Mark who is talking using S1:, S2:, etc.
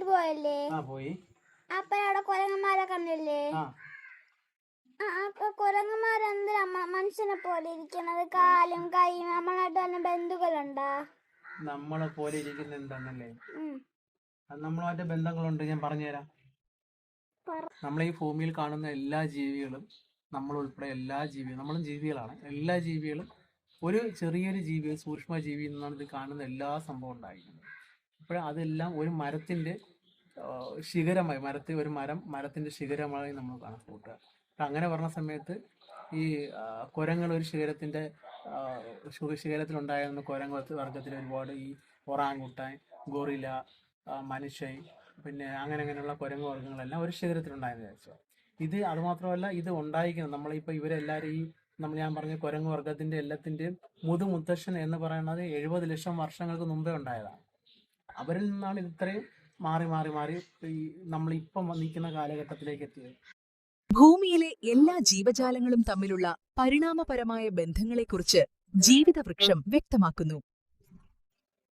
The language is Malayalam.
S1: പോയി.
S2: അപ്പഴവിടെ കുരങ്ങന്മാരെ കണ്ടില്ലേ?
S1: ആ.
S2: ആ അപ്പൊ കുരങ്ങന്മാരെന്തിനാ മനുഷ്യനെ പോലെ ഇരിക്കണത് കാലും കൈയും നമ്മളായിട്ട് തന്നെ ബന്ധുക്കളുണ്ടാ?
S1: നമ്മളെ പോലെ ഇരിക്കുന്ന എന്താണല്ലേ നമ്മളുമായിട്ട് ബന്ധങ്ങളുണ്ട് ഞാൻ പറഞ്ഞുതരാം.
S2: നമ്മൾ
S1: നമ്മളെ ഈ ഭൂമിയിൽ കാണുന്ന എല്ലാ ജീവികളും നമ്മൾ ഉൾപ്പെടെ എല്ലാ ജീവികളും നമ്മളും ജീവികളാണ്. എല്ലാ ജീവികളും ഒരു ചെറിയൊരു ജീവി സൂക്ഷ്മ ജീവി നിന്നാണ് ഇത് കാണുന്ന എല്ലാ സംഭവം ഉണ്ടായിരിക്കുന്നത്. അപ്പോൾ അതെല്ലാം ഒരു മരത്തിന്റെ ആ, ശിഖരമായി മരത്തിൽ ഒരു മരം മരത്തിന്റെ ശിഖരമായി നമ്മൾ കണക്കൂട്ടുക അപ്പൊ അങ്ങനെ പറഞ്ഞ സമയത്ത് ഈ കുരങ്ങൾ ഒരു ശിഖരത്തിന്റെ ആ, ശു- ശിഖരത്തിലുണ്ടായിരുന്ന കുരങ്ങ് വർഗത്തിൽ ഒരുപാട് ഈ ഒറാങ്കുട്ടാൻ ഗോറില മനുഷ്യൻ പിന്നെ അങ്ങനെ അങ്ങനെയുള്ള കുരങ്ങ് വർഗങ്ങളെല്ലാം ഒരു ശിഖരത്തിലുണ്ടായെന്ന് വിചാരിച്ചു ഇത് അതുമാത്രമല്ല ഇത് ഉണ്ടായിരിക്കുന്നത് നമ്മളിപ്പോൾ ഇവരെല്ലാവരും ഈ നമ്മൾ ഞാൻ പറഞ്ഞ കുരങ്ങ് വർഗത്തിന്റെ എല്ലാത്തിന്റെയും മുതുമുത്തശ്ശൻ എന്ന് പറയുന്നത് എഴുപത് ലക്ഷം വർഷങ്ങൾക്ക് മുമ്പേ ഉണ്ടായതാണ്. അവരിൽ നിന്നാണ് ഇത് ഇത്രയും മാറി മാറി മാറി ഈ നമ്മളിപ്പം വന്നിരിക്കുന്ന കാലഘട്ടത്തിലേക്ക് എത്തിയത്.
S3: ഭൂമിയിലെ എല്ലാ ജീവജാലങ്ങളും തമ്മിലുള്ള പരിണാമപരമായ ബന്ധങ്ങളെക്കുറിച്ച് ജീവിതവൃക്ഷം വ്യക്തമാക്കുന്നു.